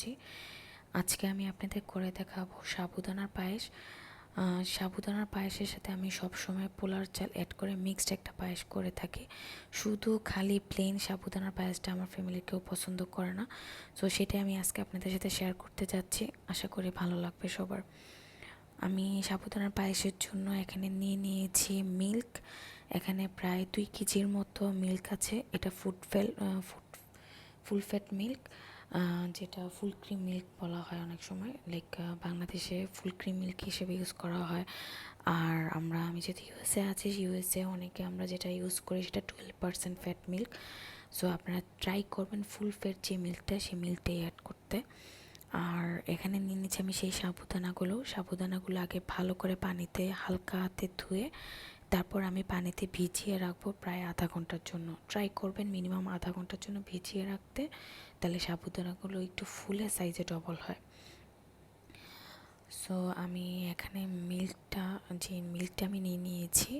করেছি। আজকে আমি আপনাদের করে দেখাবো সাবুদানার পায়েস। সাবুদানার পায়েসের সাথে আমি সবসময় পোলার চাল অ্যাড করে মিক্সড একটা পায়েস করে থাকি। শুধু খালি প্লেন সাবুদানার পায়েসটা আমার ফ্যামিলির কেউ পছন্দ করে না। সো সেটাই আমি আজকে আপনাদের সাথে শেয়ার করতে যাচ্ছি। আশা করি ভালো লাগবে সবার। আমি সাবুদানার পায়েসের জন্য এখানে নিয়ে নিয়েছি মিল্ক এখানে প্রায় দুই কেজির মতো মিল্ক আছে। এটা food fail food full fat milk যেটা ফুল ক্রিম মিল্ক বলা হয় অনেক সময় লাইক বাংলাদেশে ফুল ক্রিম মিল্ক হিসেবে ইউজ করা হয়। আর আমরা, আমি যদি ইউএসএ আছি ইউএসএ অনেকে আমরা যেটা ইউজ করি সেটা twelve percent fat milk so আপনারা ট্রাই করবেন ফুল ফ্যাট যে মিল্কটা সেই মিল্কটাই অ্যাড করতে। আর এখানে নিয়ে নিচ্ছি আমি সেই সাবুদানাগুলো। সাবুদানাগুলো আগে ভালো করে পানিতে হালকা হাতে ধুয়ে তারপর আমি পানিতে ভিজিয়ে রাখব প্রায় আধা ঘণ্টার জন্য। ট্রাই করবেন মিনিমাম আধা ঘণ্টার জন্য ভিজিয়ে রাখতে। তাহলে সাবুদানাগুলো একটু ফুলে সাইজে ডবল হয়। সো আমি এখানে মিল্কটা যে মিল্কটা আমি নিয়ে নিয়েছি,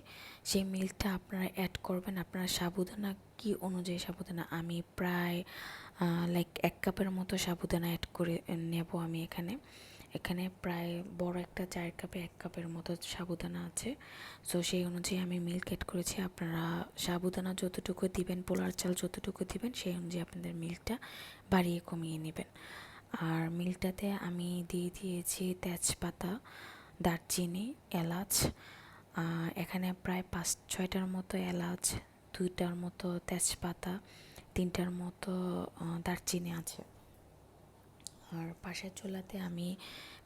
সেই মিল্কটা আপনারা অ্যাড করবেন। আপনারা সাবুদানা কি অনুযায়ী সাবুদানা? আমি প্রায় লাইক এক কাপের মতো সাবুদানা অ্যাড করে, নেব আমি এখানে। এখানে প্রায় বড় একটা চায়ের কাপে এক কাপের মতো সাবুদানা আছে। সো সেই অনুযায়ী আমি মিল্ক অ্যাড করেছি। আপনারা সাবুদানা যতটুকু দিবেন, পোলার চাল যতটুকু দিবেন, সেই অনুযায়ী আপনাদের মিল্কটা বাড়িয়ে কমিয়ে নেবেন। আর মিল্কটাতে আমি দিয়ে দিয়েছি তেজপাতা, দারচিনি, এলাচ। এখানে প্রায় পাঁচ, ছয়টার মতো এলাচ, দুইটার মতো তেজপাতা, তিনটার মতো দারচিনি আছে। আর পাশের চুলাতে আমি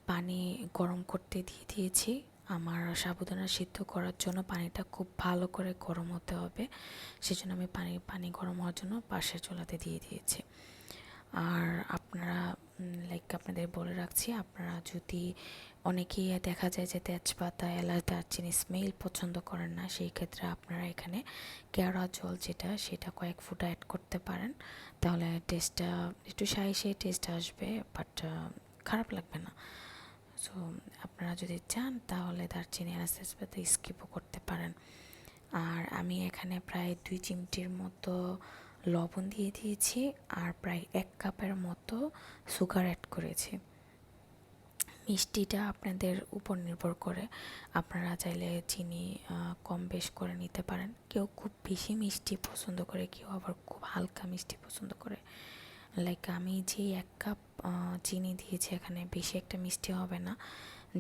পানি গরম করতে দিয়ে দিয়েছি। আমার সাবুদানা সিদ্ধ করার জন্য পানিটা খুব ভালো করে গরম হতে হবে। সেজন্য আমি পানি পানি গরম হওয়ার জন্য পাশের চুলাতে দিয়ে দিয়েছি। আর আপনারা লাইক আপনাদের বলে রাখছি, আপনারা যদি অনেকেই দেখা যায় যে তেজপাতা, এলাচ, দারচিনি স্মেল পছন্দ করেন না, সেই ক্ষেত্রে আপনারা এখানে কেওড়া জল যেটা, সেটা কয়েক ফুটা অ্যাড করতে পারেন। তাহলে টেস্টটা একটু সাই সেই টেস্ট আসবে বাট খারাপ লাগবে না। সো আপনারা যদি চান, তাহলে দারচিনি, এলাচ, তেজপাতা স্কিপও করতে পারেন। আর আমি এখানে প্রায় দুই চিমটির মতো লবণ দিয়ে দিয়েছি আর প্রায় এক কাপের মতো সুগার অ্যাড করেছি। মিষ্টিটা আপনাদের উপর নির্ভর করে। আপনারা চাইলে চিনি কম বেশ করে নিতে পারেন। কেউ খুব বেশি মিষ্টি পছন্দ করে, কেউ আবার খুব হালকা মিষ্টি পছন্দ করে। লাইক আমি যে এক কাপ চিনি দিয়েছি, এখানে বেশি একটা মিষ্টি হবে না।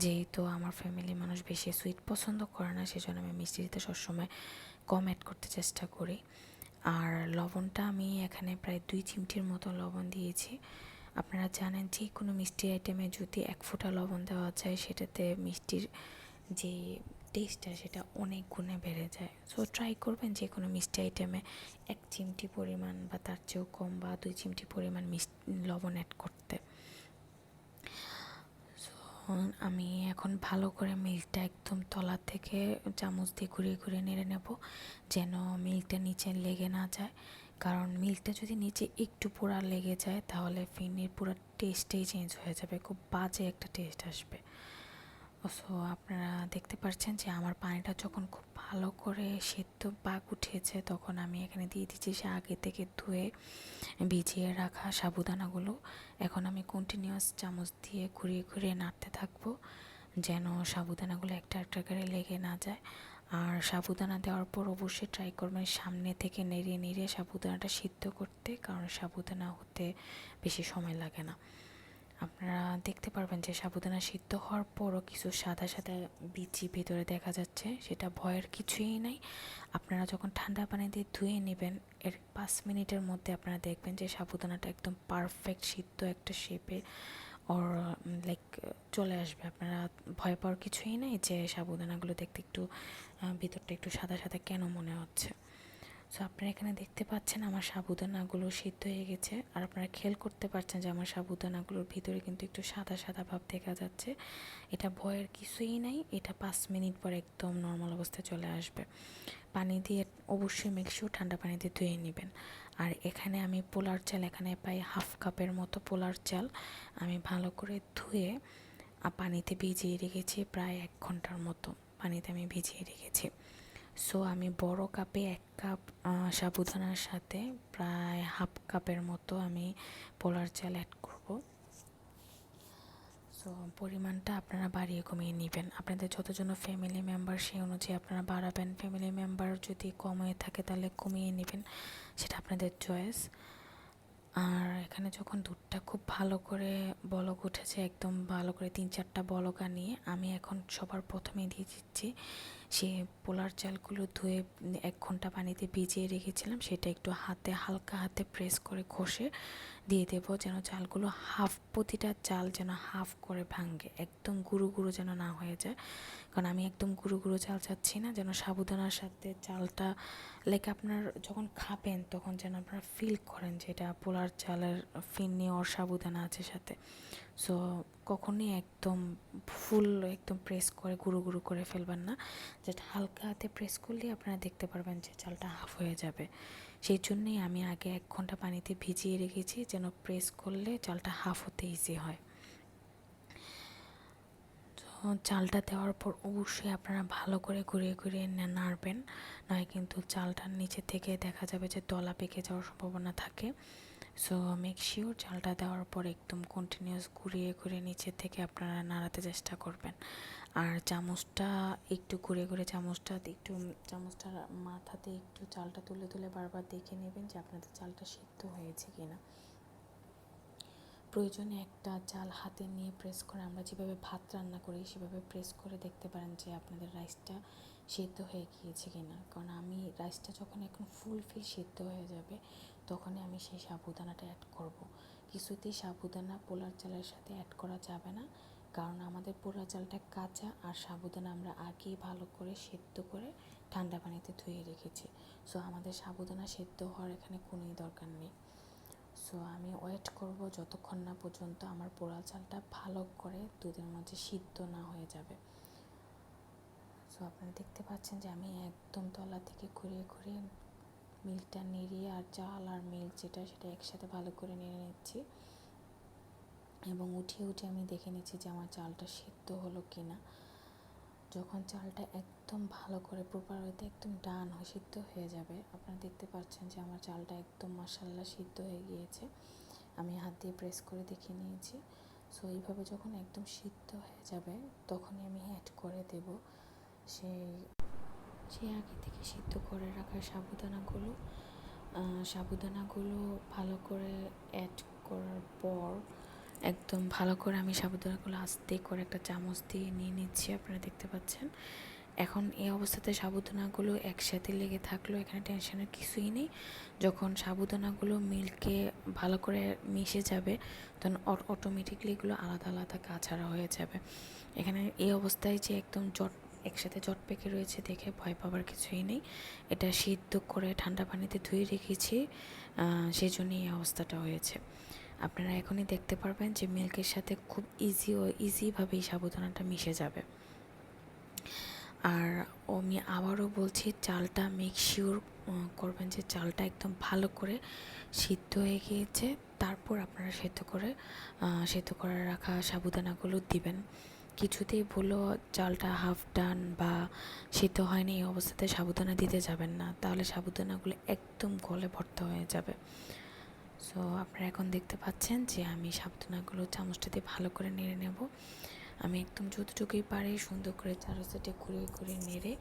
যেহেতু আমার ফ্যামিলি মানুষ বেশি সুইট পছন্দ করে না, সেজন্য আমি মিষ্টি দিতে সবসময় কম অ্যাড করতে চেষ্টা করি। আর লবণটা আমি এখানে প্রায় দুই চিমটির মতো লবণ দিয়েছি। আপনারা জানেন যে কোনো মিষ্টি আইটেমে যদি এক ফোঁটা লবণ দেওয়া যায়, সেটাতে মিষ্টির যে টেস্টটা, সেটা অনেক গুণে বেড়ে যায়। সো ট্রাই করবেন যে কোনো মিষ্টি আইটেমে এক চিমটি পরিমাণ বা তার চেয়েও কম বা দুই চিমটি পরিমাণ মিষ্টি, লবণ অ্যাড করতে। আমি এখন ভালো করে মিল্কটা একদম তলার থেকে চামচ দিয়ে ঘুরিয়ে ঘুরিয়ে নেড়ে নেব যেন মিল্কটা নিচে লেগে না যায়। কারণ মিল্কটা যদি নিচে একটু পোড়া লেগে যায়, তাহলে ফিনির পুরো টেস্টেই চেঞ্জ হয়ে যাবে। খুব বাজে একটা টেস্ট আসবে। সো আপনারা দেখতে পাচ্ছেন যে আমার পানিটা যখন খুব ভালো করে সেদ্ধ পাক উঠেছে, তখন আমি এখানে দিয়ে দিচ্ছি সে আগে থেকে ধুয়ে ভিজিয়ে রাখা সাবুদানাগুলো। এখন আমি কন্টিনিউয়াস চামচ দিয়ে ঘুরিয়ে ঘুরিয়ে নাড়তে থাকব, যেন সাবুদানাগুলো একটা একটা করে লেগে না যায়। আর সাবুদানা দেওয়ার পর অবশ্যই ট্রাই করবেন সামনে থেকে নেড়ে নেড়ে সাবুদানাটা সিদ্ধ করতে, কারণ সাবুদানা হতে বেশি সময় লাগে না। আপনারা দেখতে পারবেন যে সাবুদানা সিদ্ধ হওয়ার পরও কিছু সাদা সাদা বিচি ভেতরে দেখা যাচ্ছে, সেটা ভয়ের কিছুই নাই। আপনারা যখন ঠান্ডা পানি দিয়ে ধুয়ে নেবেন, এর পাঁচ মিনিটের মধ্যে আপনারা দেখবেন যে সাবুদানাটা একদম পারফেক্ট সিদ্ধ একটা শেপে ওর লাইক চলে আসবে। আপনারা ভয় পাওয়ার কিছুই নেই যে সাবুদানাগুলো দেখতে একটু ভিতরটা একটু সাদা সাদা কেন মনে হচ্ছে। সো আপনারা এখানে দেখতে পাচ্ছেন আমার সাবুদানাগুলো সিদ্ধ হয়ে গেছে। আর আপনারা খেয়াল করতে পারছেন যে আমার সাবুদানাগুলোর ভিতরে কিন্তু একটু সাদা সাদা ভাব দেখা যাচ্ছে। এটা ভয়ের কিছুই নাই, এটা পাঁচ মিনিট পর একদম নর্মাল অবস্থায় চলে আসবে। পানি দিয়ে অবশ্যই মেকশিও ঠান্ডা পানি দিয়ে ধুয়ে নেবেন। আর এখানে আমি পোলার চাল, এখানে পাই হাফ কাপের মতো পোলার চাল আমি ভালো করে ধুয়ে পানিতে ভিজিয়ে রেখেছি প্রায় এক ঘণ্টার মতো। পানিতে আমি ভিজিয়ে রেখেছি। সো আমি বড় কাপে এক কাপ সাবুদানার সাথে প্রায় হাফ কাপের মতো আমি পোলার চাল অ্যাড করব। সো পরিমাণটা আপনারা বাড়িয়ে কমিয়ে নেবেন। আপনাদের যতজন ফ্যামিলি মেম্বার সেই অনুযায়ী আপনারা বাড়াবেন। ফ্যামিলি মেম্বার যদি কম হয়ে থাকে তাহলে কমিয়ে নেবেন, সেটা আপনাদের চয়েস আর এখানে যখন দুধটা খুব ভালো করে বলক উঠেছে, একদম ভালো করে তিন চারটা বলকা নিয়ে আমি এখন সবার প্রথমে দিয়ে দিচ্ছি। সে পোলার চালগুলো ধুয়ে এক ঘণ্টা পানিতে ভিজিয়ে রেখেছিলাম, সেটা একটু হাতে, হালকা হাতে প্রেস করে ঘষে দিয়ে দেবো যেন চালগুলো হাফ প্রতিটা চাল যেন হাফ করে ভাঙে একদম গুঁড়ো গুঁড়ো যেন না হয়ে যায়। কারণ আমি একদম গুঁড়ো গুঁড়ো চাল চাচ্ছি না, যেন সাবুদানার সাথে চালটা লাইক আপনার যখন খাবেন তখন যেন আপনারা ফিল করেন যে এটা পোলার চালের ফিন্নি ওর সাবুদানা আছে সাথে। সো কখনই একদম ফুল একদম প্রেস করে, গুঁড়ো গুঁড়ো করে ফেলবেন না। জাস্ট হালকা হাতে প্রেস করলেই আপনারা দেখতে পারবেন যে চালটা হাফ হয়ে যাবে। সেই জন্যই আমি আগে এক ঘণ্টা পানিতে ভিজিয়ে রেখেছি যেন প্রেস করলে চালটা হাফ হতে ইজি হয়। চালটা দেওয়ার পর অবশ্যই আপনারা ভালো করে ঘুরিয়ে ঘুরিয়ে নাড়বেন, নয় কিন্তু চালটার নিচে থেকে দেখা যাবে যে তলা পেকে যাওয়ার সম্ভাবনা থাকে। সো মেক শিওর চালটা দেওয়ার পর একদম কন্টিনিউয়াস ঘুরিয়ে ঘুরে নিচে থেকে আপনারা নাড়াতে চেষ্টা করবেন। আর চামচটা একটু ঘুরে ঘুরে চামচটা একটু চামচটার মাথাতে একটু চালটা তুলে তুলে বারবার দেখে নেবেন যে আপনাদের চালটা সিদ্ধ হয়েছে কিনা। প্রয়োজনে একটা চাল হাতে নিয়ে প্রেস করে আমরা যেভাবে ভাত রান্না করি সেভাবে প্রেস করে দেখতে পারেন যে আপনাদের রাইসটা সেদ্ধ হয়ে গিয়েছে কিনা। কারণ আমি রাইসটা যখন এখন ফুল ফিল সেদ্ধ হয়ে যাবে তখনই আমি সেই সাবুদানাটা অ্যাড করব। কিছুতেই সাবুদানা পোলার চালের সাথে অ্যাড করা যাবে না। কারণ আমাদের পোলা চালটা কাঁচা আর সাবুদানা আমরা আগেই ভালো করে সেদ্ধ করে ঠান্ডা পানিতে ধুয়ে রেখেছি। সো আমাদের সাবুদানা সেদ্ধ হওয়ার এখানে কোনোই দরকার নেই। সো আমি ওয়েট করব যতক্ষণ না পর্যন্ত আমার পোড়া চালটা ভালো করে দুধের মধ্যে সিদ্ধ না হয়ে যাবে। সো আপনারা দেখতে পাচ্ছেন যে আমি একদম তলা থেকে ঘুরিয়ে ঘুরিয়ে মিল্কটা নেড়িয়ে আর চাল আর মিল্ক যেটা, সেটা একসাথে ভালো করে নেড়ে নিচ্ছি। এবং উঠিয়ে উঠে আমি দেখে নিচ্ছি যে আমার চালটা সিদ্ধ হলো কি না যখন চালটা একদম ভালো করে প্রপার হইতে একদম ডান হয়ে, সিদ্ধ হয়ে যাবে, আপনারা দেখতে পাচ্ছেন যে আমার চালটা একদম মশাল্লা সিদ্ধ হয়ে গিয়েছে। আমি হাত দিয়ে প্রেস করে দেখে নিয়েছি। সো এইভাবে যখন একদম সিদ্ধ হয়ে যাবে, তখনই আমি অ্যাড করে দেব। সেই সেই আগে থেকে সিদ্ধ করে রাখা সাবুদানাগুলো সাবুদানাগুলো ভালো করে অ্যাড করার পর একদম ভালো করে আমি সাবুদানাগুলো আস্তে করে একটা চামচ দিয়ে নিয়ে নিচ্ছি, আপনারা দেখতে পাচ্ছেন। এখন এই অবস্থাতে সাবুদানাগুলো একসাথে লেগে থাকল এখানে টেনশনের কিছুই নেই। যখন সাবুদানাগুলো মিল্কে ভালো করে মিশে যাবে, তখন অটোমেটিকলি এগুলো আলাদা আলাদা কাছাড়া হয়ে যাবে। এখানে এই অবস্থায় যে একদম জট একসাথে জট পেকে রয়েছে দেখে ভয় পাবার কিছুই নেই। এটা সিদ্ধ করে ঠান্ডা পানিতে ধুয়ে রেখেছি সেই জন্যই এই অবস্থাটা হয়েছে। আপনারা এখনই দেখতে পারবেন যে মিল্কের সাথে খুব ইজি ও ইজিভাবেই সাবুদানাটা মিশে যাবে। আর আমি আবারও বলছি, চালটা মেক শিওর করবেন যে চালটা একদম ভালো করে সিদ্ধ হয়ে গিয়েছে। তারপর আপনারা সেদ্ধ করে সেদ্ধ করে রাখা সাবুদানাগুলো দিবেন। কিছুতেই ভুলো চালটা হাফ ডান বা সিদ্ধ হয়নি, এই অবস্থাতে সাবুদানা দিতে যাবেন না। তাহলে সাবুদানাগুলো একদম গলে ভর্তা হয়ে যাবে। সো আপনারা এখন দেখতে পাচ্ছেন যে আমি সাবধানাগুলো চামচটাতে ভালো করে নেড়ে নেব। আমি একদম যতটুকুই পারি সুন্দর করে চারো সাইডে ঘুরিয়ে ঘুরিয়ে নেড়ে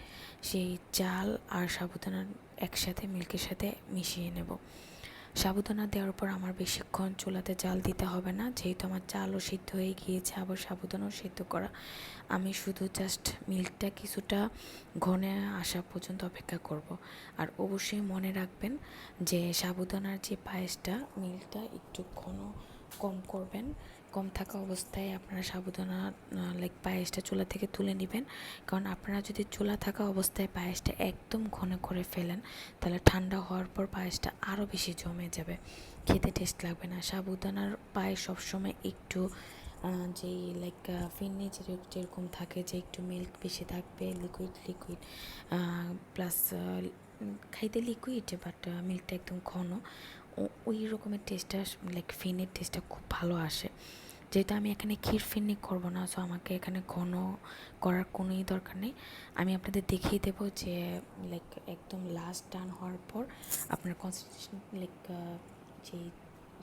সেই চাল আর সাবুদানা একসাথে মিল্কের সাথে মিশিয়ে নেব। সাবুদানা দেওয়ার পর আমার বেশিক্ষণ চুলাতে জাল দিতে হবে না যেহেতু আমার চালও সিদ্ধ হয়ে গিয়েছে, আবার সাবুদানাও সিদ্ধ করা আমি শুধু জাস্ট মিল্কটা কিছুটা ঘনে আসা পর্যন্ত অপেক্ষা করব। আর অবশ্যই মনে রাখবেন যে সাবুদানার যে পায়েসটা মিল্কটা একটু ঘন কম করবেন। কম থাকা অবস্থায় আপনারা সাবুদানা লাইক পায়েসটা চুলা থেকে তুলে নেবেন। কারণ আপনারা যদি চুলা থাকা অবস্থায় পায়েসটা একদম ঘন করে ফেলেন, তাহলে ঠান্ডা হওয়ার পর পায়েসটা আরও বেশি জমে যাবে। খেতে টেস্ট লাগবে না। সাবুদানার পায়েস সবসময় একটু যেই লাইক ফিন্নি যেরকম থাকে, যে একটু মিল্ক বেশি থাকবে লিকুইড লিকুইড প্লাস খাইতে লিকুইড বাট মিল্কটা একদম ঘন। ওই রকমের টেস্টটা লাইক ফিনের টেস্টটা খুব ভালো আসে। যেহেতু আমি এখানে ক্ষীর ফিরনি করব না সো আমাকে এখানে ঘন করার কোনোই দরকার নেই। আমি আপনাদের দেখিয়ে দেবো যে লাইক একদম লাস্ট ডান হওয়ার পর আপনার কনসেন্ট্রেশন লাইক যে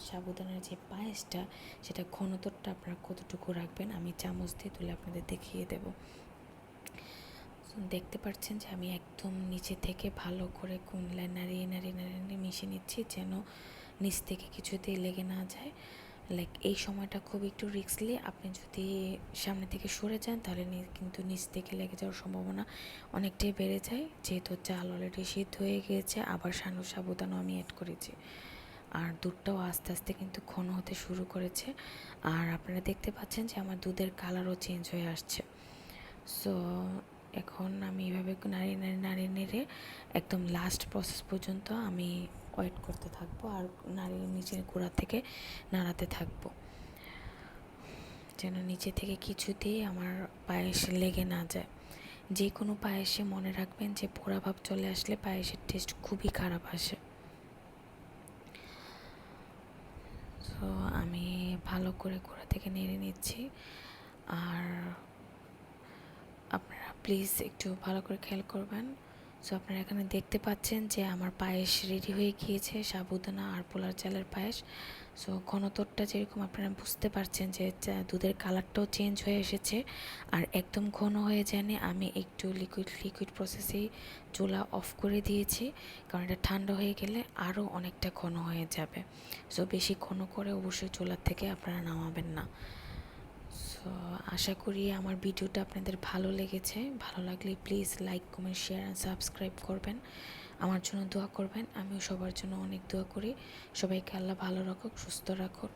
সাবুদানার যে পায়েসটা, সেটা ঘনত্বটা আপনারা কতটুকু রাখবেন, আমি চামচ দিয়ে তুলে আপনাদের দেখিয়ে দেব। দেখতে পাচ্ছেন যে আমি একদম নিচে থেকে ভালো করে কুনলায় নাড়িয়ে নাড়িয়ে নাড়িয়ে নাড়িয়ে মিশিয়ে নিচ্ছি যেন নিচ থেকে কিছুতেই লেগে না যায়। লাইক এই সময়টা খুব একটু রিস্কলি আপনি যদি সামনে থেকে সরে যান, তাহলে কিন্তু নিচ থেকে লেগে যাওয়ার সম্ভাবনা অনেকটাই বেড়ে যায়। যেহেতু চাল অলরেডি সিদ্ধ হয়ে গিয়েছে, আবার সানু সাবুদানাও আমি অ্যাড করেছি। আর দুধটাও আস্তে আস্তে কিন্তু ঘন হতে শুরু করেছে। আর আপনারা দেখতে পাচ্ছেন যে আমার দুধের কালারও চেঞ্জ হয়ে আসছে। সো এখন আমি এভাবে নাড়িয়ে নাড়িয়ে নাড়িয়ে নেড়ে একদম লাস্ট প্রসেস পর্যন্ত আমি ওয়েট করতে থাকব আর নাড়িয়ে নিচের গোড়া থেকে নাড়াতে থাকব। যেন নিচে থেকে কিছুতেই আমার পায়েস লেগে না যায়। যে কোনো পায়েসে মনে রাখবেন যে পোড়া ভাব চলে আসলে পায়েসের টেস্ট খুবই খারাপ আসে। তো আমি ভালো করে গোড়া থেকে নেড়ে নিচ্ছি। আর প্লিজ একটু ভালো করে খেয়াল করবেন। সো আপনারা এখানে দেখতে পাচ্ছেন যে আমার পায়েস রেডি হয়ে গিয়েছে, সাবুদানা আর পোলার চালের পায়েস। সো ঘনতরটা যেরকম আপনারা বুঝতে পারছেন যে দুধের কালারটাও চেঞ্জ হয়ে এসেছে। আর একদম ঘন হয়ে যায়নি, আমি একটু লিকুইড লিকুইড প্রসেসেই চুলা অফ করে দিয়েছি। কারণ এটা ঠান্ডা হয়ে গেলে আরও অনেকটা ঘন হয়ে যাবে। সো বেশি ঘন করে অবশ্যই চুলার থেকে আপনারা নামাবেন না। সো আশা করি আমার ভিডিওটা আপনাদের ভালো লেগেছে। ভালো লাগলে please like comment share and subscribe করবেন। আমার জন্য দোয়া করবেন। আমিও সবার জন্য অনেক দোয়া করি। সবাইকে আল্লাহ ভালো রাখুক, সুস্থ রাখুক।